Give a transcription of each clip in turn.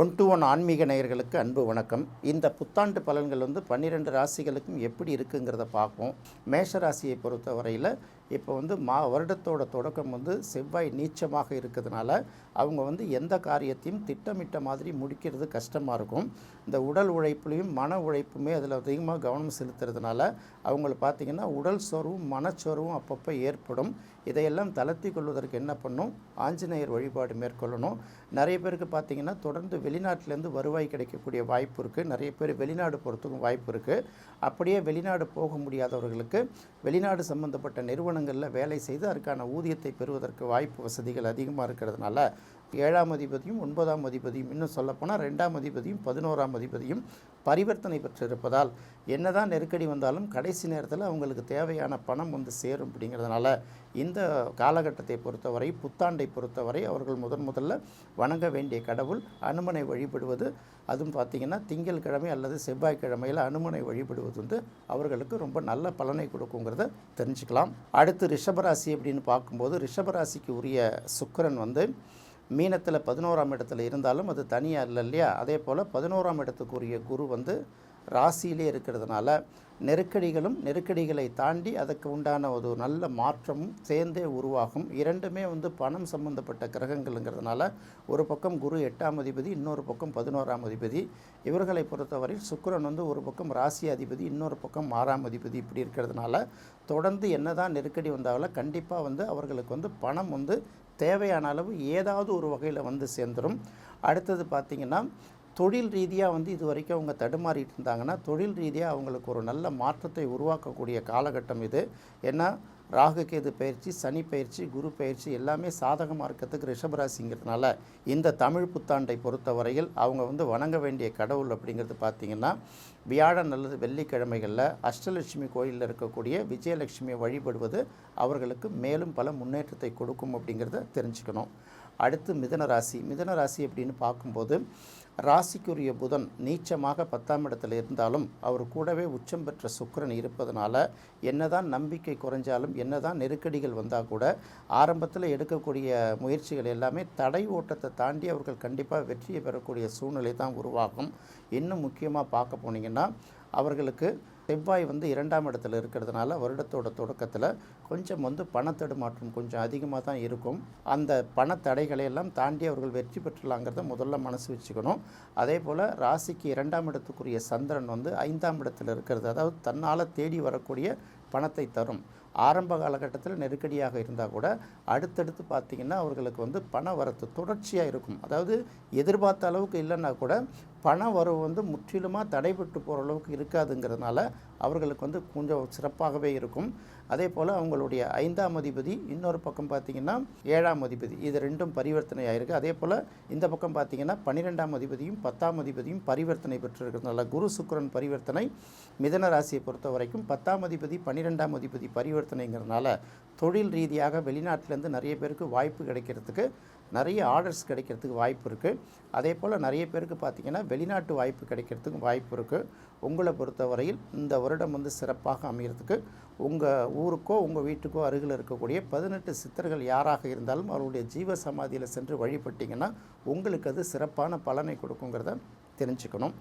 One to one ஆன்மீக நேயர்களுக்கு அன்பு வணக்கம். இந்த புத்தாண்டு பலன்கள் வந்து பன்னிரெண்டு ராசிகளுக்கும் எப்படி இருக்குங்கிறத பார்ப்போம். மேஷ ராசியை பொறுத்த வரையில் இப்போ வந்து மா வருடத்தோட தொடக்கம் வந்து செவ்வாய் நீச்சமாக இருக்கிறதுனால அவங்க வந்து எந்த காரியத்தையும் திட்டமிட்ட மாதிரி முடிக்கிறது கஷ்டமாக இருக்கும். இந்த உடல் உழைப்புலையும் மன உழைப்புமே அதில் அதிகமாக கவனம் செலுத்துறதுனால அவங்கள பார்த்திங்கன்னா உடல் சோர்வும் மனச்சோர்வும் அப்பப்போ ஏற்படும். இதையெல்லாம் தளர்த்தி கொள்வதற்கு என்ன பண்ணும்? ஆஞ்சநேயர் வழிபாடு மேற்கொள்ளணும். நிறைய பேருக்கு பார்த்திங்கன்னா தொடர்ந்து வெளிநாட்டிலேருந்து வருவாய் கிடைக்கக்கூடிய வாய்ப்பு இருக்குது நிறைய பேர் வெளிநாடு போகிறதுக்கும் வாய்ப்பு இருக்குது அப்படியே வெளிநாடு போக முடியாதவர்களுக்கு வெளிநாடு சம்பந்தப்பட்ட நிறுவனங்களில் வேலை செய்து அதற்கான ஊதியத்தை பெறுவதற்கு வாய்ப்பு வசதிகள் அதிகமாக இருக்கிறதுனால ஏழாம் அதிபதியும் ஒன்பதாம் அதிபதியும் இன்னும் சொல்லப்போனால் ரெண்டாம் அதிபதியும் பதினோராம் அதிபதியும் பரிவர்த்தனை பெற்றிருப்பதால் என்னதான் நெருக்கடி வந்தாலும் கடைசி நேரத்தில் அவங்களுக்கு தேவையான பணம் வந்து சேரும் அப்படிங்கிறதுனால இந்த காலகட்டத்தை பொறுத்தவரை புத்தாண்டை பொறுத்தவரை அவர்கள் முதன் முதல்ல வணங்க வேண்டிய கடவுள் அனுமனை வழிபடுவது. அதுவும் பார்த்திங்கன்னா திங்கட்கிழமை அல்லது செவ்வாய்க்கிழமையில் அனுமனை வழிபடுவது வந்து அவர்களுக்கு ரொம்ப நல்ல பலனை கொடுக்குங்கிறத தெரிஞ்சுக்கலாம். அடுத்து ரிஷபராசி அப்படின்னு பார்க்கும்போது ரிஷபராசிக்கு உரிய சுக்கரன் வந்து மீனத்தில் பதினோராம் இடத்துல இருந்தாலும் அது தனியாக இல்லை இல்லையா? அதே போல் பதினோராம் இடத்துக்குரிய குரு வந்து ராசியிலே இருக்கிறதுனால நெருக்கடிகளும் நெருக்கடிகளை தாண்டி அதுக்கு உண்டான ஒரு நல்ல மாற்றமும் சேர்ந்தே உருவாகும். இரண்டுமே வந்து பணம் சம்பந்தப்பட்ட கிரகங்கள்ங்கிறதுனால ஒரு பக்கம் குரு எட்டாம் அதிபதி இன்னொரு பக்கம் பதினோராம் அதிபதி. இவர்களை பொறுத்தவரை சுக்கரன் வந்து ஒரு பக்கம் ராசி அதிபதி இன்னொரு பக்கம் ஆறாம் அதிபதி இப்படி இருக்கிறதுனால தொடர்ந்து என்னதான் நெருக்கடி வந்தாலும் கண்டிப்பாக வந்து அவர்களுக்கு வந்து பணம் வந்து தேவையான அளவு ஏதாவது ஒரு வகையில் வந்து சேர்ந்துடும் அடுத்தது பார்த்திங்கன்னா தொழில் ரீதியாக வந்து இது வரைக்கும் அவங்க தடுமாறிட்டு இருந்தாங்கன்னா தொழில் ரீதியாக அவங்களுக்கு ஒரு நல்ல மாற்றத்தை உருவாக்கக்கூடிய காலகட்டம் இது. ஏன்னா ராகுகேது பயிற்சி சனி பயிற்சி குரு பயிற்சி எல்லாமே சாதகமாக இருக்கிறதுக்கு ரிஷபராசிங்கிறதுனால இந்த தமிழ் புத்தாண்டை பொறுத்தவரையில் அவங்க வந்து வணங்க வேண்டிய கடவுள் அப்படிங்கிறது பார்த்திங்கன்னா வியாழன் அல்லது வெள்ளிக்கிழமைகளில் அஷ்டலட்சுமி கோயிலில் இருக்கக்கூடிய விஜயலட்சுமியை வழிபடுவது அவர்களுக்கு மேலும் பல முன்னேற்றத்தை கொடுக்கும் அப்படிங்கிறத தெரிஞ்சுக்கணும். அடுத்து மிதன ராசி மிதன ராசி அப்படின்னு பார்க்கும்போது ராசிக்குரிய புதன் நீச்சமாக பத்தாம் இடத்துல இருந்தாலும் அவர் கூடவே உச்சம் பெற்ற சுக்கிரன் இருப்பதனால என்னதான் நம்பிக்கை குறைஞ்சாலும் என்னதான் நெருக்கடிகள் வந்தால் கூட ஆரம்பத்தில் எடுக்கக்கூடிய முயற்சிகள் எல்லாமே தடை ஓட்டத்தை தாண்டி அவர்கள் கண்டிப்பாக வெற்றியை பெறக்கூடிய சூழ்நிலை தான் உருவாகும். இன்னும் முக்கியமாக பார்க்க போனீங்கன்னா அவர்களுக்கு செவ்வாய் வந்து இரண்டாம் இடத்துல இருக்கிறதுனால வருடத்தோட தொடக்கத்தில் கொஞ்சம் வந்து பணத்தடுமாற்றம் கொஞ்சம் அதிகமாக தான் இருக்கும். அந்த பணத்தடைகளை எல்லாம் தாண்டி அவர்கள் வெற்றி பெற்றலாங்கிறத முதல்ல மனசு வச்சுக்கணும். அதே போல் ராசிக்கு இரண்டாம் இடத்துக்குரிய சந்திரன் வந்து ஐந்தாம் இடத்துல இருக்கிறது. அதாவது தன்னால் தேடி வரக்கூடிய பணத்தை தரும். ஆரம்ப காலகட்டத்தில் நெருக்கடியாக இருந்தால் கூட அடுத்தடுத்து பார்த்திங்கன்னா அவர்களுக்கு வந்து பண வரத்து தொடர்ச்சியாக இருக்கும். அதாவது எதிர்பார்த்த அளவுக்கு இல்லைன்னா கூட பண வரவு வந்து முற்றிலுமாக தடைபட்டு போகிற அளவுக்கு இருக்காதுங்கிறதுனால அவர்களுக்கு வந்து கொஞ்சம் சிறப்பாகவே இருக்கும். அதே போல் அவங்களுடைய ஐந்தாம் அதிபதி இன்னொரு பக்கம் பார்த்திங்கன்னா ஏழாம் அதிபதி. இது ரெண்டும் பரிவர்த்தனை ஆயிருக்கு அதே போல் இந்த பக்கம் பார்த்திங்கன்னா பன்னிரெண்டாம் அதிபதியும் பத்தாம் அதிபதியும் பரிவர்த்தனை பெற்றிருக்கிறதுனால குரு சுக்கரன் பரிவர்த்தனை மிதன ராசியை பொறுத்த வரைக்கும் பத்தாம் அதிபதி பன்னிரெண்டாம் அதிபதி பரிவர்த்தனைங்கிறதுனால தொழில் ரீதியாக வெளிநாட்டிலேருந்து நிறைய பேருக்கு வாய்ப்பு கிடைக்கிறதுக்கு நிறைய ஆர்டர்ஸ் கிடைக்கிறதுக்கு வாய்ப்பு இருக்குது அதே போல் நிறைய பேருக்கு பார்த்திங்கன்னா வெளிநாட்டு வாய்ப்பு கிடைக்கிறதுக்கும் வாய்ப்பு இருக்குது உங்களை பொறுத்தவரையில் இந்த வருடம் வந்து சிறப்பாக அமைகிறதுக்கு உங்கள் ஊருக்கோ உங்கள் வீட்டுக்கோ அருகில் இருக்கக்கூடிய பதினெட்டு சித்தர்கள் யாராக இருந்தாலும் அவருடைய ஜீவ சமாதியில் சென்று வழிபட்டிங்கன்னா உங்களுக்கு அது சிறப்பான பலனை கொடுக்குங்கிறத தெரிஞ்சுக்கணும்.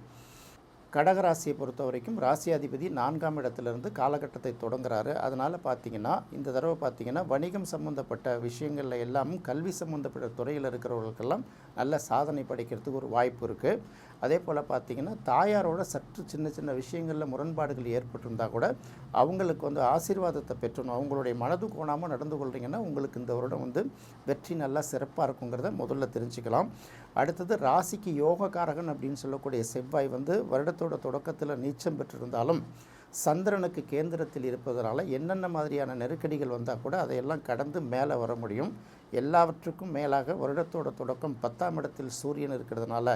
கடகராசியை பொறுத்த வரைக்கும் ராசியாதிபதி நான்காம் இடத்துலேருந்து காலகட்டத்தை தொடங்குறாரு. அதனால் பார்த்தீங்கன்னா இந்த தடவை பார்த்தீங்கன்னா வணிகம் சம்மந்தப்பட்ட விஷயங்களில் எல்லாமும் கல்வி சம்மந்தப்பட்ட துறையில் இருக்கிறவர்களுக்கெல்லாம் நல்ல சாதனை படைக்கிறதுக்கு ஒரு வாய்ப்பு இருக்குது அதே போல் பார்த்திங்கன்னா தாயாரோட சற்று சின்ன சின்ன விஷயங்களில் முரண்பாடுகள் ஏற்பட்டிருந்தால் கூட அவங்களுக்கு வந்து ஆசீர்வாதத்தை பெற்றணும். அவங்களுடைய மனது கோணாமல் நடந்து கொள்கிறீங்கன்னா உங்களுக்கு இந்த வருடம் வந்து வெற்றி நல்லா சிறப்பாக இருக்குங்கிறத முதல்ல தெரிஞ்சுக்கலாம். அடுத்தது ராசிக்கு யோகக்காரகன் அப்படின்னு சொல்லக்கூடிய செவ்வாய் வந்து வருடத்தோட தொடக்கத்தில் நீச்சம் பெற்றிருந்தாலும் சந்திரனுக்கு கேந்திரத்தில் இருப்பதனால என்னென்ன மாதிரியான நெருக்கடிகள் வந்தால் கூட அதையெல்லாம் கடந்து மேலே வர முடியும். எல்லாவற்றுக்கும் மேலாக வருடத்தோட தொடக்கம் பத்தாம் இடத்தில் சூரியன் இருக்கிறதுனால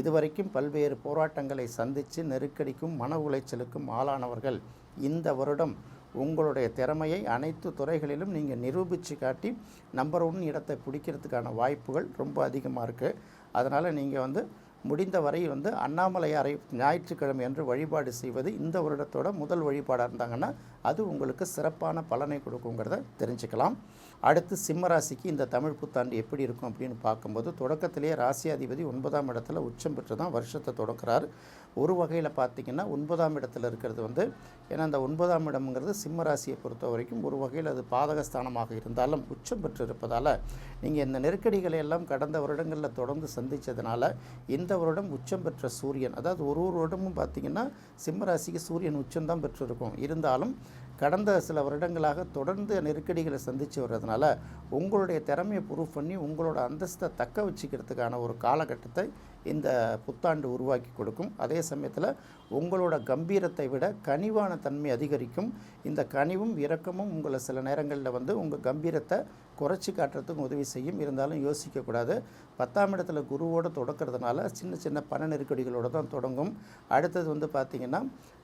இதுவரைக்கும் பல்வேறு போராட்டங்களை சந்தித்து நெருக்கடிக்கும் மன உளைச்சலுக்கும் ஆளானவர்கள் இந்த வருடம் உங்களுடைய திறமையை அனைத்து துறைகளிலும் நீங்கள் நிரூபித்து காட்டி நம்பர் ஒன் இடத்தை பிடிக்கிறதுக்கான வாய்ப்புகள் ரொம்ப அதிகமாக இருக்குது அதனால் நீங்கள் வந்து முடிந்தவரை வந்து அண்ணாமலையாரை ஞாயிற்றுக்கிழமை அன்று வழிபாடு செய்வது இந்த வருடத்தோட முதல் வழிபாடாக இருந்தாங்கன்னா அது உங்களுக்கு சிறப்பான பலனை கொடுக்குங்கிறத தெரிஞ்சுக்கலாம். அடுத்து சிம்ம ராசிக்கு இந்த தமிழ் புத்தாண்டு எப்படி இருக்கும் அப்படின்னு பார்க்கும்போது தொடக்கத்திலேயே ராசியாதிபதி ஒன்பதாம் இடத்துல உச்சம் பெற்று தான் வருஷத்தை தொடங்குறார். ஒரு வகையில் பார்த்தீங்கன்னா ஒன்பதாம் இடத்துல இருக்கிறது வந்து ஏன்னா அந்த ஒன்பதாம் இடம்ங்கிறது சிம்ம ராசியை பொறுத்த வரைக்கும் ஒரு வகையில் அது பாதகஸ்தானமாக இருந்தாலும் உச்சம் பெற்று இருப்பதால் நீங்கள் இந்த நெருக்கடிகளை எல்லாம் கடந்த வருடங்களில் தொடர்ந்து சந்தித்ததுனால இந்த வருடம் உச்சம் பெற்ற சூரியன். அதாவது ஒரு ஒரு வருடமும் பார்த்தீங்கன்னா சிம்மராசிக்கு சூரியன் உச்சம்தான் பெற்றிருக்கும். இருந்தாலும் கடந்த சில வருடங்களாக தொடர்ந்து நெருக்கடிகளை சந்தித்து வர்றதுனால உங்களுடைய திறமையை ப்ரூவ் பண்ணி உங்களோட அந்தஸ்தை தக்க வச்சுக்கிறதுக்கான ஒரு காலகட்டத்தை இந்த புத்தாண்டு உருவாக்கி கொடுக்கும். அதே சமயத்தில் உங்களோட கம்பீரத்தை விட கனிவான தன்மை அதிகரிக்கும். இந்த கனிவும் இரக்கமும் உங்களை சில நேரங்களில் வந்து உங்கள் கம்பீரத்தை குறைச்சி காட்டுறதுக்கு உதவி செய்யும். இருந்தாலும் யோசிக்கக்கூடாது பத்தாம் இடத்துல குருவோடு தொடக்கிறதுனால சின்ன சின்ன பண நெருக்கடிகளோடு தான் தொடங்கும். அடுத்தது வந்து பார்த்திங்கன்னா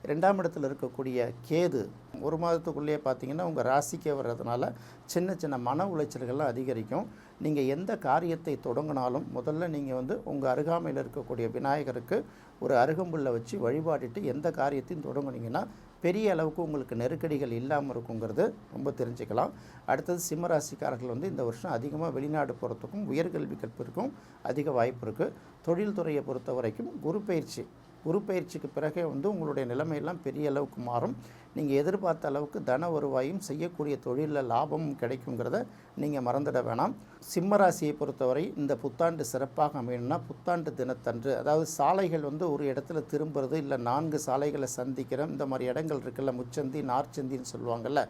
ரெண்டாம் இடத்துல இருக்கக்கூடிய கேது ஒரு மாதத்துக்குள்ளேயே பார்த்தீங்கன்னா உங்கள் ராசிக்கே வர்றதுனால சின்ன சின்ன மன உளைச்சல்கள்லாம் அதிகரிக்கும். நீங்கள் எந்த காரியத்தை தொடங்கினாலும் முதல்ல நீங்கள் வந்து உங்கள் அருகாமையில் இருக்கக்கூடிய விநாயகருக்கு ஒரு அருகம்புல்லை வச்சு வழிபாடிட்டு எந்த காரியத்தையும் தொடங்குனீங்கன்னா பெரிய அளவுக்கு உங்களுக்கு நெருக்கடிகள் இல்லாமல் இருக்குங்கிறது ரொம்ப தெரிஞ்சுக்கலாம். அடுத்தது சிம்மராசிக்காரர்கள் வந்து இந்த வருஷம் அதிகமாக வெளிநாடு போகிறதுக்கும் உயர்கல்வி கற்பிற்கும் அதிக வாய்ப்பு இருக்குது தொழில்துறையை பொறுத்த வரைக்கும் குரு பயிற்சி குரு பயிற்சிக்கு பிறகே வந்து உங்களுடைய நிலைமையெல்லாம் பெரிய அளவுக்கு மாறும். நீங்கள் எதிர்பார்த்த அளவுக்கு தன வருவாயும் செய்யக்கூடிய தொழிலில் லாபமும் கிடைக்குங்கிறத நீங்கள் மறந்துட வேணாம். சிம்ம ராசியை பொறுத்தவரை இந்த புத்தாண்டு சிறப்பாக அமையணும்னா புத்தாண்டு தினத்தன்று அதாவது சாலைகள் வந்து ஒரு இடத்துல திரும்புறது இல்லை நான்கு சாலைகளை சந்திக்கிறோம் இந்த மாதிரி இடங்கள் இருக்குல்ல முச்சந்தி நார்ச்சந்தின்னு சொல்லுவாங்கள்ல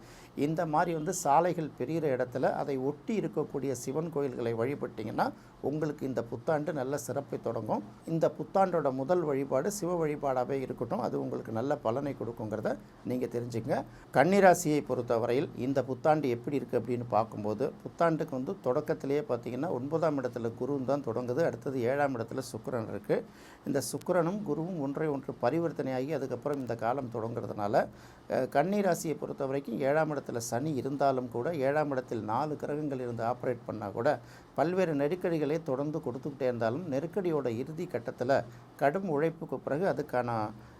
இந்த மாதிரி வந்து சாலைகள் பெரிகிற இடத்துல அதை ஒட்டி இருக்கக்கூடிய சிவன் கோயில்களை வழிபட்டிங்கன்னா உங்களுக்கு இந்த புத்தாண்டு நல்ல சிறப்பை தொடங்கும். இந்த புத்தாண்டோட முதல் வழிபாடு சிவ வழிபாடாகவே இருக்கட்டும். அது உங்களுக்கு நல்ல பலனை கொடுக்குங்கிறத நீங்கள் தெரிஞ்சுங்க கன்னிராசியை பொறுத்தவரையில் இந்த புத்தாண்டு எப்படி இருக்குது அப்படின்னு பார்க்கும்போது புத்தாண்டுக்கு வந்து தொடக்கத்திலேயே பார்த்தீங்கன்னா ஒன்பதாம் இடத்துல குருவும் தான் தொடங்குது. அடுத்தது ஏழாம் இடத்துல சுக்கரன் இருக்குது இந்த சுக்கரனும் குருவும் ஒன்றை ஒன்று பரிவர்த்தனையாகி அதுக்கப்புறம் இந்த காலம் தொடங்குறதுனால கன்னி ராசியை பொறுத்த வரைக்கும் ஏழாம் இடத்துல சனி இருந்தாலும் கூட ஏழாம் இடத்தில் நாலு கிரகங்கள் இருந்து ஆப்ரேட் பண்ணால் கூட பல்வேறு நெருக்கடிகளை தொடர்ந்து கொடுத்துக்கிட்டே இருந்தாலும் நெருக்கடியோட இறுதி கட்டத்தில் கடும் உழைப்புக்கு பிறகு அதுக்கான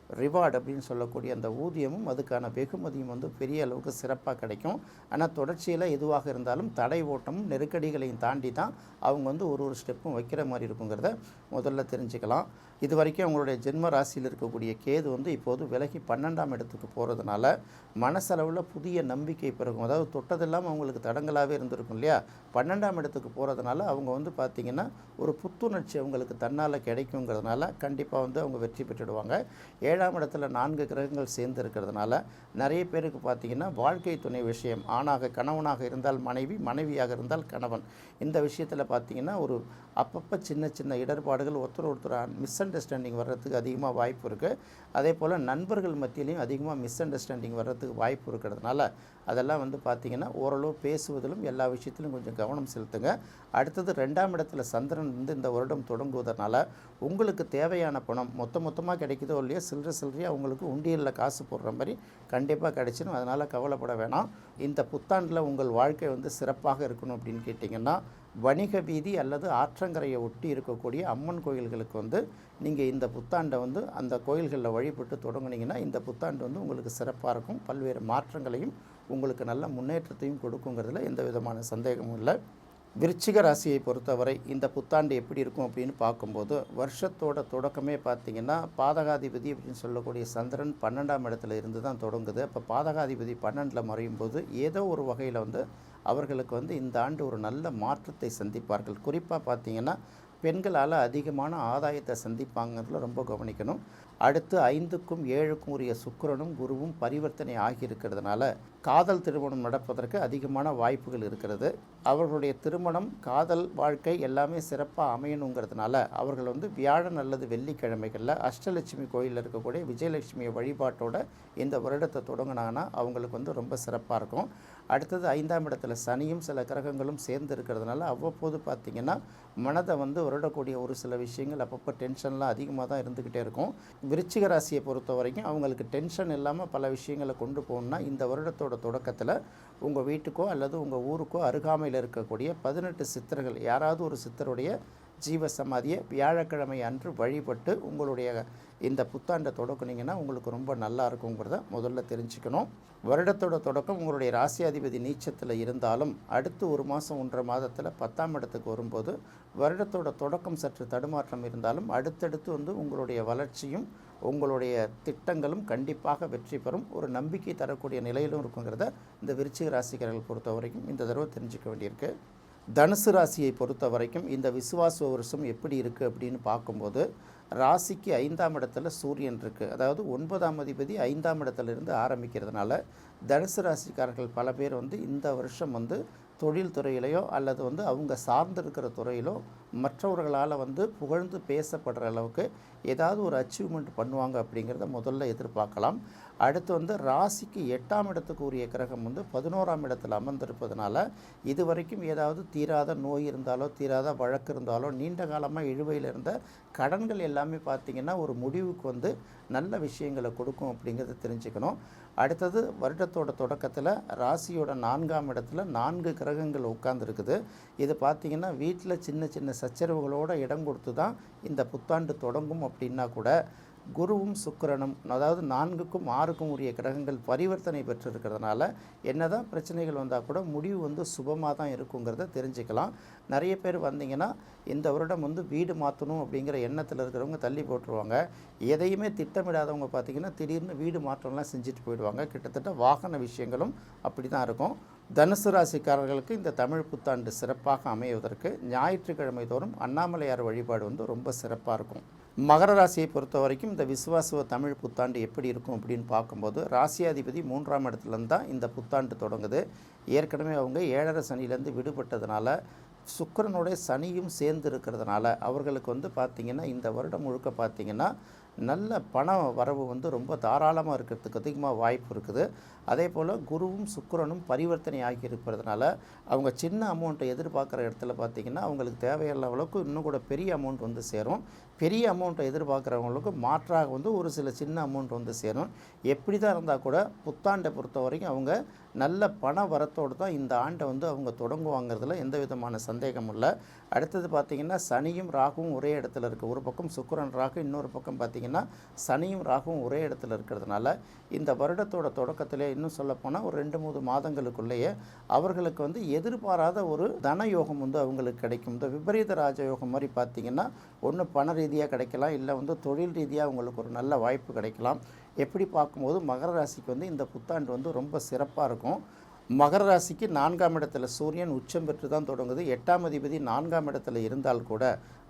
ரிவார்டு அப்படின்னு சொல்லக்கூடிய அந்த ஊதியமும் அதுக்கான வெகுமதியும் வந்து பெரிய அளவுக்கு சிறப்பாக கிடைக்கும். ஆனால் தொடர்ச்சியில் எதுவாக இருந்தாலும் தடை ஓட்டமும் நெருக்கடிகளையும் தாண்டி தான் அவங்க வந்து ஒரு ஒரு ஸ்டெப்பும் வைக்கிற மாதிரி இருக்குங்கிறத முதல்ல தெரிஞ்சுக்கலாம். இது வரைக்கும் அவங்களுடைய ஜென்ம ராசியில் இருக்கக்கூடிய கேது வந்து இப்போது விலகி பன்னெண்டாம் இடத்துக்கு போகிறதுனால மனசளவில் புதிய நம்பிக்கை பிறகும் அதாவது தொட்டதெல்லாம் அவங்களுக்கு தடங்களாகவே இருந்திருக்கும் இல்லையா? பன்னெண்டாம் இடத்துக்கு போகிறதுனால அவங்க வந்து பார்த்திங்கன்னா ஒரு புத்துணர்ச்சி அவங்களுக்கு தன்னால் கிடைக்குங்கிறதுனால கண்டிப்பாக வந்து அவங்க வெற்றி பெற்றுடுவாங்க. ஏழாம் இடத்துல நான்கு கிரகங்கள் சேர்ந்து இருக்கிறதுனால நிறைய பேருக்கு பார்த்திங்கன்னா வாழ்க்கை துணை விஷயம். ஆணாக கணவனாக இருந்தால் மனைவி மனைவியாக இருந்தால் கணவன். இந்த விஷயத்தில் பார்த்திங்கன்னா ஒரு அப்பப்போ சின்ன சின்ன இடர்பாடுகள் ஒருத்தர் ஒருத்தர் மிஸ் அண்டர்ஸ்டாண்டிங் வர்றதுக்கு அதிகமாக வாய்ப்பு இருக்குது அதே போல் நண்பர்கள் மத்தியிலையும் அதிகமாக மிஸ் அண்டர்ஸ்டாண்டிங் வர்றதுக்கு வாய்ப்பு இருக்கிறதுனால அதெல்லாம் வந்து பார்த்திங்கன்னா ஓரளவு பேசுவதிலும் எல்லா விஷயத்திலும் கொஞ்சம் கவனம் செலுத்துங்க. அடுத்தது ரெண்டாம் இடத்துல சந்திரன் வந்து இந்த வருடம் தொடங்குவதனால உங்களுக்கு தேவையான பணம் மொத்த மொத்தமாக கிடைக்குதோ இல்லையோ சில்லற சில்லறையாக உங்களுக்கு உண்டியலில் காசு போடுற மாதிரி கண்டிப்பாக கிடைச்சிடும் அதனால் கவலைப்பட வேணாம். இந்த புத்தாண்டில் உங்கள் வாழ்க்கை வந்து சிறப்பாக இருக்கணும் அப்படின்னு கேட்டிங்கன்னா வணிக வீதி அல்லது ஆற்றங்கரையை ஒட்டி இருக்கக்கூடிய அம்மன் கோயில்களுக்கு வந்து நீங்கள் இந்த புத்தாண்டை வந்து அந்த கோயில்களில் வழிபட்டு தொடங்குனீங்கன்னா இந்த புத்தாண்டு வந்து உங்களுக்கு சிறப்பாக இருக்கும். பல்வேறு மாற்றங்களையும் உங்களுக்கு நல்ல முன்னேற்றத்தையும் கொடுக்குங்கிறதுல எந்த விதமான சந்தேகமும் இல்லை. விருச்சிக ராசியை பொறுத்தவரை இந்த புத்தாண்டு எப்படி இருக்கும் அப்படின்னு பார்க்கும்போது வருஷத்தோட தொடக்கமே பார்த்தீங்கன்னா பாதகாதிபதி அப்படின்னு சொல்லக்கூடிய சந்திரன் பன்னெண்டாம் இடத்துல இருந்து தான் தொடங்குது. அப்போ பாதகாதிபதி பன்னெண்டில் மறையும் போது ஏதோ ஒரு வகையில் வந்து அவர்களுக்கு வந்து இந்த ஆண்டு ஒரு நல்ல மாற்றத்தை சந்திப்பார்கள். குறிப்பாக பார்த்தீங்கன்னா பெண்களால் அதிகமான ஆதாயத்தை சந்திப்பாங்கிறதுல ரொம்ப கவனிக்கணும். அடுத்து ஐந்துக்கும் ஏழுக்கும் உரிய சுக்கரனும் குருவும் பரிவர்த்தனை ஆகியிருக்கிறதுனால காதல் திருமணம் நடப்பதற்கு அதிகமான வாய்ப்புகள் இருக்கிறது. அவர்களுடைய திருமணம் காதல் வாழ்க்கை எல்லாமே சிறப்பாக அமையணுங்கிறதுனால அவர்கள் வந்து வியாழன் அல்லது வெள்ளிக்கிழமைகளில் அஷ்டலட்சுமி கோயிலில் இருக்கக்கூடிய விஜயலட்சுமியை வழிபாட்டோட இந்த வருடத்தை தொடங்கினாங்கன்னா அவங்களுக்கு வந்து ரொம்ப சிறப்பாக இருக்கும். அடுத்தது ஐந்தாம் இடத்துல சனியும் சில கிரகங்களும் சேர்ந்து இருக்கிறதுனால அவ்வப்போது பார்த்திங்கன்னா மனதை வந்து வருடக்கூடிய ஒரு சில விஷயங்கள் அப்பப்போ டென்ஷன்லாம் அதிகமாக தான் இருந்துக்கிட்டே இருக்கும். விருச்சிக ராசியை பொறுத்த வரைக்கும் அவங்களுக்கு டென்ஷன் இல்லாமல் பல விஷயங்களை கொண்டு போகணுன்னா இந்த வருடத்தோட தொடக்கத்தில் உங்கள் வீட்டுக்கோ அல்லது உங்கள் ஊருக்கோ அருகாமையில் இருக்கக்கூடிய பதினெட்டு சித்தர்கள் யாராவது ஒரு சித்தருடைய ஜீவசமாதியை வியாழக்கிழமை அன்று வழிபட்டு உங்களுடைய இந்த புத்தாண்டை தொடக்குனீங்கன்னா உங்களுக்கு ரொம்ப நல்லா இருக்குங்கிறத முதல்ல தெரிஞ்சுக்கணும். வருடத்தோட தொடக்கம் உங்களுடைய ராசியாதிபதி நீச்சத்தில் இருந்தாலும் அடுத்து ஒரு மாதம் ஒன்றரை மாதத்தில் பத்தாம் இடத்துக்கு வரும்போது வருடத்தோட தொடக்கம் சற்று தடுமாற்றம் இருந்தாலும் அடுத்தடுத்து வந்து உங்களுடைய வளர்ச்சியும் உங்களுடைய திட்டங்களும் கண்டிப்பாக வெற்றி பெறும். ஒரு நம்பிக்கை தரக்கூடிய நிலையிலும் இருக்குங்கிறத இந்த விருச்சிக ராசிக்காரர்கள் பொறுத்த வரைக்கும் இந்த தடவை தெரிஞ்சுக்க வேண்டியிருக்கு. தனுசு ராசியை பொறுத்த வரைக்கும் இந்த விசுவாச வருஷம் எப்படி இருக்குது அப்படின்னு பார்க்கும்போது ராசிக்கு ஐந்தாம் இடத்துல சூரியன் இருக்குது அதாவது ஒன்பதாம் அதிபதி ஐந்தாம் இடத்துல இருந்து ஆரம்பிக்கிறதுனால தனுசு ராசிக்காரர்கள் பல பேர் வந்து இந்த வருஷம் வந்து தொழில் துறையிலையோ அல்லது வந்து அவங்க சார்ந்திருக்கிற துறையிலோ மற்றவர்களால் வந்து புகழ்ந்து பேசப்படுற அளவுக்கு ஏதாவது ஒரு அச்சீவ்மெண்ட் பண்ணுவாங்க அப்படிங்கிறத முதல்ல எதிர்பார்க்கலாம். அடுத்து வந்து ராசிக்கு எட்டாம் இடத்துக்கு உரிய கிரகம் வந்து பதினோராம் இடத்தில் அமர்ந்திருப்பதனால இது வரைக்கும் ஏதாவது தீராத நோய் இருந்தாலோ தீராத வழக்கு இருந்தாலோ நீண்ட காலமாக இழுவையில் இருந்த கடன்கள் எல்லாமே பார்த்திங்கன்னா ஒரு முடிவுக்கு வந்து நல்ல விஷயங்களை கொடுக்கும் அப்படிங்கிறத தெரிஞ்சுக்கணும். அடுத்தது வருடத்தோட தொடக்கத்தில் ராசியோட நான்காம் இடத்துல நான்கு கிரகங்கள் உட்கார்ந்துருக்குது. இது பார்த்திங்கன்னா வீட்டில் சின்ன சின்ன சச்சரவுகளோட இடம் கொடுத்து தான் இந்த புத்தாண்டு தொடங்கும் அப்படின்னா கூட குருவும் சுக்கிரனும் அதாவது நான்குக்கும் ஆறுக்கும் உரிய கிரகங்கள் பரிவர்த்தனை பெற்றிருக்கிறதுனால என்னதான் பிரச்சனைகள் வந்தால் கூட முடிவு வந்து சுபமாக தான் இருக்குங்கிறத தெரிஞ்சுக்கலாம். நிறைய பேர் வந்தீங்கன்னா இந்த வருடம் வந்து வீடு மாற்றணும் அப்படிங்கிற எண்ணத்தில் இருக்கிறவங்க தள்ளி போட்டுருவாங்க. எதையுமே திட்டமிடாதவங்க பார்த்திங்கன்னா திடீர்னு வீடு மாற்றம்லாம் செஞ்சுட்டு போயிடுவாங்க. கிட்டத்தட்ட வாகன விஷயங்களும் அப்படி தான் இருக்கும். தனுசு ராசிக்காரர்களுக்கு இந்த தமிழ் புத்தாண்டு சிறப்பாக அமைவதற்கு ஞாயிற்றுக்கிழமை தோறும் அண்ணாமலையார் வழிபாடு வந்து ரொம்ப சிறப்பாக இருக்கும். மகர ராசியை பொறுத்த வரைக்கும் இந்த விசுவாசுவ தமிழ் புத்தாண்டு எப்படி இருக்கும் அப்படின்னு பார்க்கும்போது ராசியாதிபதி மூன்றாம் இடத்துலேருந்து தான் இந்த புத்தாண்டு தொடங்குது. ஏற்கனவே அவங்க ஏழரை சனியிலேருந்து விடுபட்டதுனால சுக்கரனுடைய சனியும் சேர்ந்து இருக்கிறதுனால அவர்களுக்கு வந்து பார்த்திங்கன்னா இந்த வருடம் முழுக்க பார்த்திங்கன்னா நல்ல பண வரவு வந்து ரொம்ப தாராளமாக இருக்கிறதுக்கு அதிகமாக வாய்ப்பு இருக்குது. அதே போல் குருவும் சுக்கரனும் பரிவர்த்தனை ஆகி இருக்கிறதுனால அவங்க சின்ன அமௌண்ட்டை எதிர்பார்க்குற இடத்துல பார்த்திங்கன்னா அவங்களுக்கு தேவையான அளவுக்கு இன்னும் கூட பெரிய அமௌண்ட் வந்து சேரும். பெரிய அமௌண்ட்டை எதிர்பார்க்குறவங்களுக்கு மாற்றாக வந்து ஒரு சில சின்ன அமௌண்ட் வந்து சேரும். எப்படி தான் இருந்தால் கூட புத்தாண்டை பொறுத்த வரைக்கும் அவங்க நல்ல பண வரத்தோடு தான் இந்த ஆண்டை வந்து அவங்க தொடங்குவாங்கிறதுல எந்த விதமான சந்தேகமும் இல்லை. அடுத்தது பார்த்திங்கன்னா சனியும் ராகுவும் ஒரே இடத்துல இருக்குது ஒரு பக்கம் சுக்கரன் ராகு இன்னொரு பக்கம் பார்த்திங்கன்னா சனியும் ராகுவும் ஒரே இடத்துல இருக்கிறதுனால இந்த வருடத்தோட தொடக்கத்திலே இன்னும் சொல்லப்போனால் ஒரு ரெண்டு மூணு மாதங்களுக்குள்ளேயே அவர்களுக்கு வந்து எதிர்பாராத ஒரு தன யோகம் வந்து அவங்களுக்கு கிடைக்கும். இந்த விபரீத ராஜயோகம் மாதிரி பார்த்திங்கன்னா ஒன்று பண ரீதியாக கிடைக்கலாம் இல்லை வந்து தொழில் ரீதியாக அவங்களுக்கு ஒரு நல்ல வாய்ப்பு கிடைக்கலாம். எப்படி பார்க்கும்போது மகர ராசிக்கு வந்து இந்த புத்தாண்டு வந்து ரொம்ப சிறப்பாக இருக்கும். மகர ராசிக்கு நான்காம் இடத்துல சூரியன் உச்சம் பெற்று தான் தொடங்குது. எட்டாம் அதிபதி நான்காம் இடத்துல இருந்தால் கூட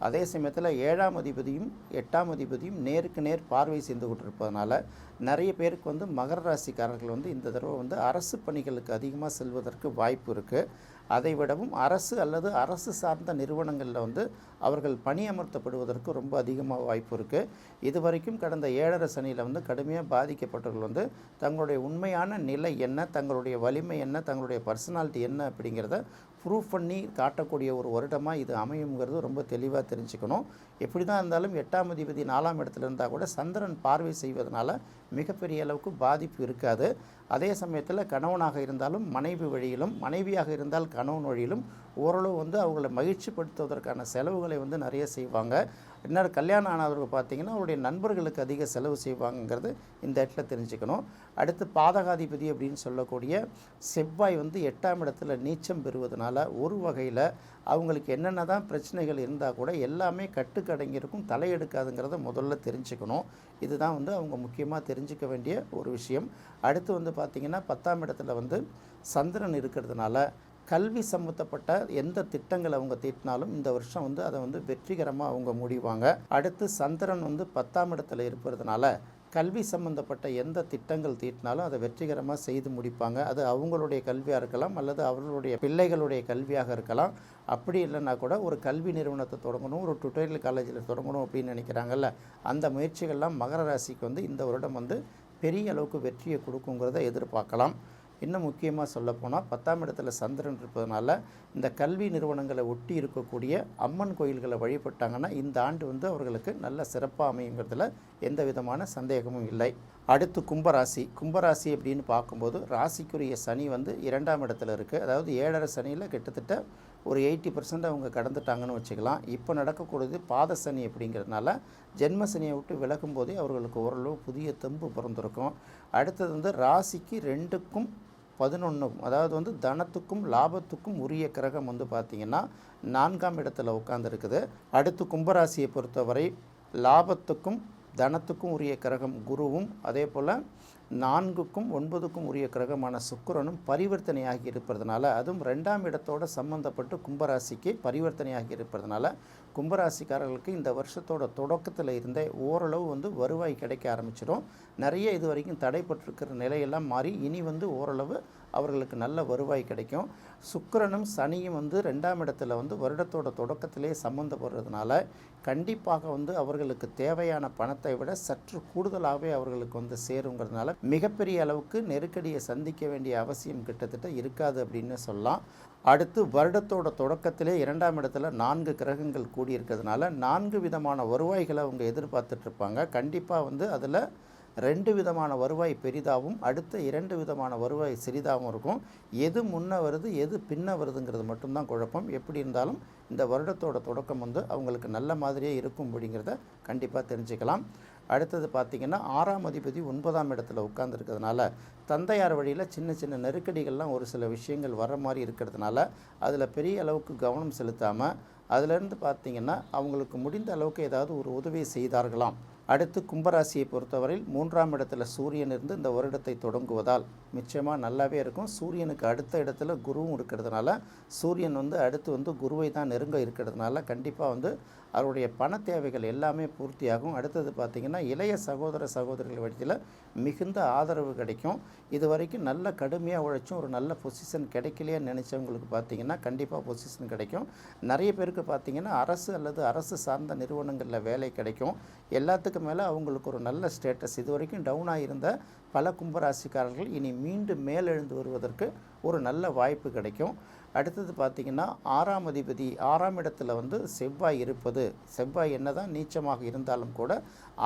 அதே சமயத்தில் ஏழாம் அதிபதியும் எட்டாம் அதிபதியும் நேருக்கு நேர் பார்வை செய்து கொண்டிருப்பதனால நிறைய பேருக்கு வந்து மகர ராசிக்காரர்கள் வந்து இந்த தடவை வந்து அரசு பணிகளுக்கு அதிகமாக செல்வதற்கு வாய்ப்பு இருக்குது அதை விடவும் அரசு அல்லது அரசு சார்ந்த நிறுவனங்களில் வந்து அவர்கள் பணியமர்த்தப்படுவதற்கு ரொம்ப அதிகமாக வாய்ப்பு இருக்குது இது வரைக்கும் கடந்த ஏழரை சனியில் வந்து கடுமையாக பாதிக்கப்பட்டவர்கள் வந்து தங்களுடைய உண்மையான நிலை என்ன தங்களுடைய வலிமை என்ன தங்களுடைய பர்சனாலிட்டி என்ன அப்படிங்கிறத ப்ரூஃப் பண்ணி காட்டக்கூடிய ஒரு வருடமாக இது அமையுங்கிறது ரொம்ப தெளிவாக தெரிஞ்சுக்கணும். எப்படி தான் இருந்தாலும் எட்டாம் அதிபதி நாலாம் இடத்துல இருந்தால் கூட சந்திரன் பார்வை செய்வதனால மிகப்பெரிய அளவுக்கு பாதிப்பு இருக்காது. அதே சமயத்தில் கணவனாக இருந்தாலும் மனைவி வழியிலும் மனைவியாக இருந்தால் கணவன் வழியிலும் ஓரளவு வந்து அவங்கள மகிழ்ச்சிப்படுத்துவதற்கான செலவுகளை வந்து நிறைய செய்வாங்க. இன்னொரு கல்யாணம் ஆனவர்கள் பார்த்தீங்கன்னா அவருடைய நண்பர்களுக்கு அதிக செலவு செய்வாங்கங்கிறது இந்த இடத்துல தெரிஞ்சுக்கணும். அடுத்து பாதகாதிபதி அப்படின்னு சொல்லக்கூடிய செவ்வாய் வந்து எட்டாம் இடத்துல நீச்சம் பெறுவதனால ஒரு வகையில் அவங்களுக்கு என்னென்ன தான் பிரச்சனைகள் இருந்தால் கூட எல்லாமே கட்டுக்கடங்கியிருக்கும் தலையெடுக்காதுங்கிறத முதல்ல தெரிஞ்சுக்கணும். இதுதான் வந்து அவங்க முக்கியமாக தெரிஞ்சுக்க வேண்டிய ஒரு விஷயம். அடுத்து வந்து பார்த்திங்கன்னா பத்தாம் இடத்துல வந்து சந்திரன் இருக்கிறதுனால கல்வி சம்மந்தப்பட்ட எந்த திட்டங்களை அவங்க தீட்டினாலும் இந்த வருஷம் வந்து அதை வந்து வெற்றிகரமாக அவங்க முடிவாங்க. அடுத்து சந்திரன் வந்து பத்தாம் இடத்துல இருப்பதுனால கல்வி சம்பந்தப்பட்ட எந்த திட்டங்கள் தீட்டினாலும் அதை வெற்றிகரமாக செய்து முடிப்பாங்க. அது அவங்களுடைய கல்வியாக இருக்கலாம் அல்லது அவர்களுடைய பிள்ளைகளுடைய கல்வியாக இருக்கலாம். அப்படி இல்லைன்னா கூட ஒரு கல்வி நிறுவனத்தை தொடங்கணும் ஒரு டுட்டோரியல் காலேஜில் தொடங்கணும் அப்படின்னு நினைக்கிறாங்கல்ல அந்த முயற்சிகள்லாம் மகர ராசிக்கு வந்து இந்த வருடம் வந்து பெரிய அளவுக்கு வெற்றியை கொடுக்குங்கிறத எதிர்பார்க்கலாம். இன்னும் முக்கியமாக சொல்லப்போனால் பத்தாம் இடத்துல சந்திரன் இருப்பதனால இந்த கல்வி நிறுவனங்களை ஒட்டி இருக்கக்கூடிய அம்மன் கோயில்களை வழிபட்டாங்கன்னா இந்த ஆண்டு வந்து அவர்களுக்கு நல்ல சிறப்பாக அமையுங்கிறதுல எந்த விதமான சந்தேகமும் இல்லை. அடுத்து கும்பராசி. கும்பராசி அப்படின்னு பார்க்கும்போது ராசிக்குரிய சனி வந்து இரண்டாம் இடத்துல இருக்குது அதாவது ஏழரை சனியில் கிட்டத்தட்ட ஒரு எயிட்டி பர்சன்ட் அவங்க கடந்துட்டாங்கன்னு வச்சுக்கலாம். இப்போ நடக்கக்கூடியது பாத சனி அப்படிங்கிறதுனால ஜென்ம சனியை விட்டு விலகும் போதே அவர்களுக்கு ஓரளவு புதிய தெம்பு பிறந்திருக்கும். அடுத்தது வந்து ராசிக்கு ரெண்டுக்கும் பதினொன்று அதாவது வந்து தனத்துக்கும் லாபத்துக்கும் உரிய கிரகம் வந்து பார்த்திங்கன்னா நான்காம் இடத்துல உட்காந்துருக்குது அடுத்து கும்பராசியை பொறுத்தவரை லாபத்துக்கும் தனத்துக்கும் உரிய கிரகம் குருவும் அதே போல் நான்குக்கும் ஒன்பதுக்கும் உரிய கிரகமான சுக்கரனும் பரிவர்த்தனையாகி இருப்பதனால அதுவும் ரெண்டாம் இடத்தோட சம்பந்தப்பட்டு கும்பராசிக்கு பரிவர்த்தனையாகி இருப்பதனால கும்பராசிக்காரர்களுக்கு இந்த வருஷத்தோட தொடக்கத்தில் இருந்தே ஓரளவு வந்து வருவாய் கிடைக்க ஆரம்பிச்சிடும். நிறைய இது வரைக்கும் தடைப்பட்டிருக்கிற நிலையெல்லாம் மாறி இனி வந்து ஓரளவு அவர்களுக்கு நல்ல வருவாய் கிடைக்கும். சுக்கரனும் சனியும் வந்து ரெண்டாம் இடத்துல வந்து வருடத்தோட தொடக்கத்திலே சம்மந்தப்படுறதுனால கண்டிப்பாக வந்து அவர்களுக்கு தேவையான பணத்தை விட சற்று கூடுதலாகவே அவர்களுக்கு வந்து சேருங்கிறதுனால மிகப்பெரிய அளவுக்கு நெருக்கடியை சந்திக்க வேண்டிய அவசியம் கிட்டத்தட்ட இருக்காது அப்படின்னு சொல்லலாம். அடுத்து வருடத்தோட தொடக்கத்திலே இரண்டாம் இடத்துல நான்கு கிரகங்கள் கூடியிருக்கிறதுனால நான்கு விதமான வருவாய்களை அவங்க எதிர்பார்த்துட்ருப்பாங்க. கண்டிப்பாக வந்து அதில் ரெண்டு விதமான வருவாய் பெரிதாகவும் அடுத்த இரண்டு விதமான வருவாய் சிறிதாகவும் இருக்கும். எது முன்ன வருது எது பின்ன வருதுங்கிறது மட்டும்தான் குழப்பம். எப்படி இருந்தாலும் இந்த வருடத்தோட தொடக்கம் வந்து அவங்களுக்கு நல்ல மாதிரியே இருக்கும் அப்படிங்கிறத கண்டிப்பாக தெரிஞ்சுக்கலாம். அடுத்தது பார்த்திங்கன்னா ஆறாம் அதிபதி ஒன்பதாம் இடத்துல உட்காந்துருக்கிறதுனால தந்தையார் வழியில் சின்ன சின்ன நெருக்கடிகள்லாம் ஒரு சில விஷயங்கள் வர மாதிரி இருக்கிறதுனால அதில் பெரிய அளவுக்கு கவனம் செலுத்தாமல் அதிலேருந்து பார்த்திங்கன்னா அவங்களுக்கு முடிந்த அளவுக்கு ஏதாவது ஒரு உதவியை செய்தார்களாம். அடுத்து கும்பராசியை பொறுத்தவரையில் மூன்றாம் இடத்துல சூரியன் இருந்து இந்த வருடத்தை தொடங்குவதால் நிச்சயமாக நல்லாவே இருக்கும். சூரியனுக்கு அடுத்த இடத்துல குருவும் இருக்கிறதுனால சூரியன் வந்து அடுத்து வந்து குருவை தான் நெருங்க இருக்கிறதுனால கண்டிப்பாக வந்து அவருடைய பண தேவைகள் எல்லாமே பூர்த்தியாகும். அடுத்தது பார்த்திங்கன்னா இளைய சகோதர சகோதரிகள் வழியில் மிகுந்த ஆதரவு கிடைக்கும். இது வரைக்கும் நல்ல கடுமையாக உழைச்சும் ஒரு நல்ல பொசிஷன் கிடைக்கலையே நினச்சவங்களுக்கு பார்த்திங்கன்னா கண்டிப்பாக பொசிஷன் கிடைக்கும். நிறைய பேருக்கு பார்த்திங்கன்னா அரசு அல்லது அரசு சார்ந்த நிறுவனங்களில் வேலை கிடைக்கும். எல்லாத்துக்கும் மேலே அவங்களுக்கு ஒரு நல்ல ஸ்டேட்டஸ் இது வரைக்கும் டவுனாக இருந்த பல கும்பராசிக்காரர்கள் இனி மீண்டும் மேலெழுந்து வருவதற்கு ஒரு நல்ல வாய்ப்பு கிடைக்கும். அடுத்தது பார்த்திங்கன்னா ஆறாம் அதிபதி ஆறாம் இடத்துல வந்து செவ்வாய் இருப்பது. செவ்வாய் என்னதான் நீச்சமாக இருந்தாலும் கூட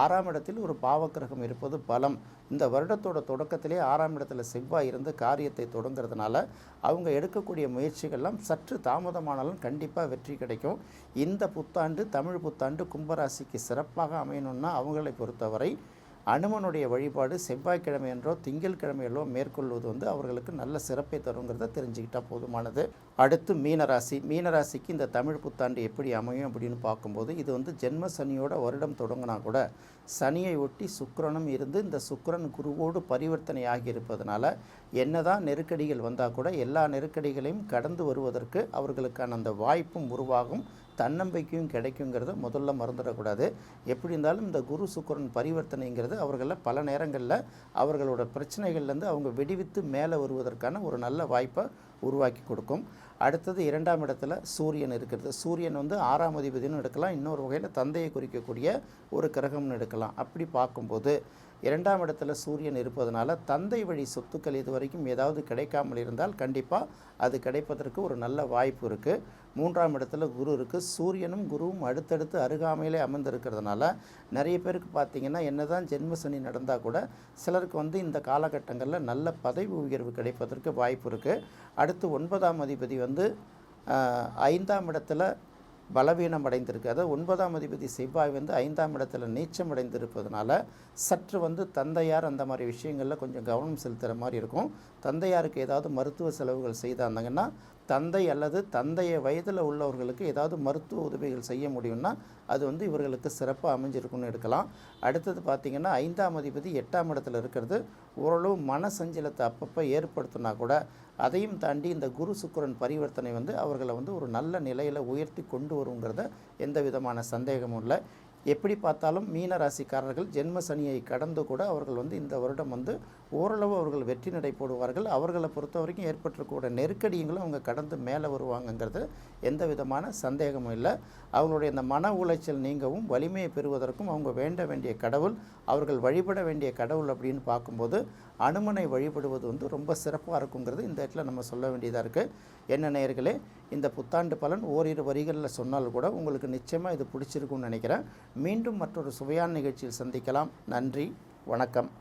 ஆறாம் இடத்தில் ஒரு பாவக்கிரகம் இருப்பது பலம். இந்த வருடத்தோட தொடக்கத்திலே ஆறாம் இடத்துல செவ்வாய் இருந்து காரியத்தை தொடங்கிறதுனால அவங்க எடுக்கக்கூடிய முயற்சிகள்லாம் சற்று தாமதமானாலும் கண்டிப்பாக வெற்றி கிடைக்கும். இந்த புத்தாண்டு தமிழ் புத்தாண்டு கும்பராசிக்கு சிறப்பாக அமையணும்னா அவங்களை பொறுத்தவரை அனுமனுடைய வழிபாடு செவ்வாய்க்கிழமை என்றோ திங்கட்கிழமையிலோ மேற்கொள்வது வந்து அவர்களுக்கு நல்ல சிறப்பை தருங்கிறத தெரிஞ்சுக்கிட்டால் போதுமானது. அடுத்து மீனராசி. மீனராசிக்கு இந்த தமிழ் புத்தாண்டு எப்படி அமையும் அப்படின்னு பார்க்கும்போது இது வந்து ஜென்ம சனியோட வருடம் தொடங்கினா கூட சனியை ஒட்டி சுக்கரனும் இருந்து இந்த சுக்கரன் குருவோடு பரிவர்த்தனை ஆகியிருப்பதனால என்னதான் நெருக்கடிகள் வந்தால் கூட எல்லா நெருக்கடிகளையும் கடந்து வருவதற்கு அவர்களுக்கான அந்த வாய்ப்பும் உருவாகும். தன்னம்பிக்கையும் கிடைக்குங்கிறத முதல்ல மறந்துடக்கூடாது. எப்படி இருந்தாலும் இந்த குரு சுக்கரன் பரிவர்த்தனைங்கிறது அவர்களில் பல நேரங்களில் அவர்களோட பிரச்சனைகள்லேருந்து அவங்க வெடிவித்து மேலே வருவதற்கான ஒரு நல்ல வாய்ப்பை உருவாக்கி கொடுக்கும். அடுத்தது இரண்டாம் இடத்துல சூரியன் இருக்கிறது. சூரியன் வந்து ஆறாம் அதிபதினு எடுக்கலாம். இன்னொரு வகையில் தந்தையை குறிக்கக்கூடிய ஒரு கிரகம்னு எடுக்கலாம். அப்படி பார்க்கும்போது இரண்டாம் இடத்துல சூரியன் இருப்பதனால தந்தை வழி சொத்துக்கள் இது வரைக்கும் ஏதாவது கிடைக்காமல் இருந்தால் கண்டிப்பாக அது கிடைப்பதற்கு ஒரு நல்ல வாய்ப்பு இருக்குது மூன்றாம் இடத்துல குரு இருக்குது சூரியனும் குருவும் அடுத்தடுத்து அருகாமையிலே அமர்ந்திருக்கிறதுனால நிறைய பேருக்கு பார்த்திங்கன்னா என்ன தான் ஜென்ம சனி நடந்தால் கூட சிலருக்கு வந்து இந்த காலகட்டங்களில் நல்ல பதவி உயர்வு கிடைப்பதற்கு வாய்ப்பு இருக்குது அடுத்து அடுத்து ஒன்பதாம் அதிபதி வந்து ஐந்தாம் இடத்துல பலவீனம் அடைந்திருக்கு. அதாவது ஒன்பதாம் அதிபதி செவ்வாய் வந்து ஐந்தாம் இடத்துல நீச்சம் அடைந்திருப்பதனால சற்று வந்து தந்தையார் அந்த மாதிரி விஷயங்களில் கொஞ்சம் கவனம் செலுத்துகிற மாதிரி இருக்கும். தந்தையாருக்கு ஏதாவது மருத்துவ செலவுகள் செய்தாங்கன்னா தந்தை அல்லது தந்தைய வயதில் உள்ளவர்களுக்கு ஏதாவது மருத்துவ உதவிகள் செய்ய முடியும்னா அது வந்து இவர்களுக்கு சிறப்பாக அமைஞ்சிருக்குன்னு எடுக்கலாம். அடுத்தது பார்த்திங்கன்னா ஐந்தாம் அதிபதி எட்டாம் இடத்துல இருக்கிறது. ஓரளவு மன சஞ்சலத்தை அப்பப்போ ஏற்படுத்தினா கூட அதையும் தாண்டி இந்த குரு சுக்கரன் பரிவர்த்தனை வந்து அவர்களை வந்து ஒரு நல்ல நிலையில் உயர்த்தி கொண்டு வருங்கிறத எந்த விதமான சந்தேகமும் இல்லை. எப்படி பார்த்தாலும் மீன ராசிக்காரர்கள் ஜென்ம சனியை கடந்து கூட அவர்கள் வந்து இந்த வருடம் வந்து ஓரளவு அவர்கள் வெற்றி நடை போடுவார்கள். அவர்களை பொறுத்த வரைக்கும் ஏற்பட்டிருக்கக்கூடிய நெருக்கடியங்களும் அவங்க கடந்து மேலே வருவாங்கங்கிறது எந்த விதமான சந்தேகமும் இல்லை. அவங்களுடைய இந்த மன உளைச்சல் நீங்கவும் வலிமையை பெறுவதற்கும் அவங்க வேண்ட வேண்டிய கடவுள் அவர்கள் வழிபட வேண்டிய கடவுள் அப்படின்னு பார்க்கும்போது அனுமனை வழிபடுவது வந்து ரொம்ப சிறப்பாக இருக்குங்கிறது இந்த இடத்துல நம்ம சொல்ல வேண்டியதாக இருக்குது என்ன நேயர்களே இந்த புத்தாண்டு பலன் ஓரிரு வரிகளில் சொன்னால் கூட உங்களுக்கு நிச்சயமாக இது பிடிச்சிருக்கும்னு நினைக்கிறேன். மீண்டும் மற்றொரு சுவையான நிகழ்ச்சியில் சந்திக்கலாம். நன்றி வணக்கம்.